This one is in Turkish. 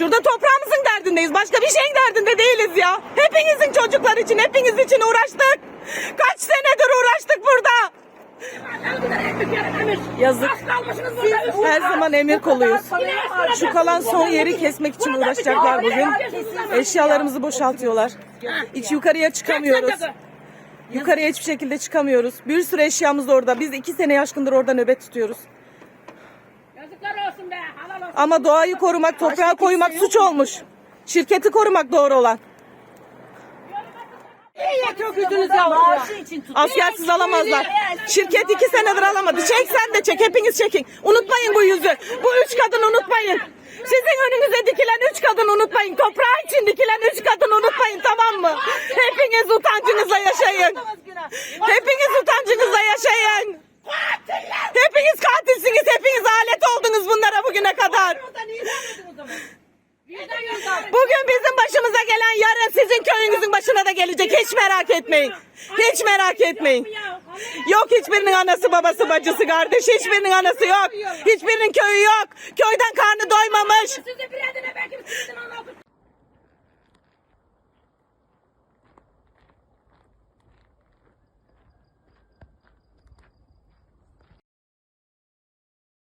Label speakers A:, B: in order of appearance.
A: Şurada toprağımızın derdindeyiz. Başka bir şeyin derdinde değiliz ya. Hepinizin çocuklar için, hepiniz için uğraştık. Kaç senedir uğraştık burada. Yazık. Her zaman emir koluyuz. Şu kalan son yeri kesmek için uğraşacaklar bugün. Eşyalarımızı boşaltıyorlar. Hiç yukarıya çıkamıyoruz. Yukarıya hiçbir şekilde çıkamıyoruz. Bir sürü eşyamız orada. Biz iki sene aşkındır orada nöbet tutuyoruz.
B: Olsun be. Halal olsun.
A: Ama doğayı korumak, toprağa koymak suç olmuş. Şirketi korumak doğru olan. Askersiz alamazlar. Şirket iki senedir alamadı. Çek sen de çek. Hepiniz çekin. Unutmayın bu yüzü. Bu üç kadın unutmayın. Sizin önünüze dikilen üç kadın unutmayın. Toprağı için dikilen üç kadın unutmayın tamam mı? Hepiniz utancınızla yaşayın. Hepiniz utancınızla yaşayın. Bugüne kadar.
B: Vicdan.
A: Bugün bizim başımıza gelen yarın sizin köyünüzün başına da gelecek. Hiç merak etmeyin. Hiç merak etmeyin. Yok hiçbirinin anası babası bacısı kardeş. Hiçbirinin anası yok. Hiçbirinin köyü yok. Köyden karnı doymamış.
B: Sizin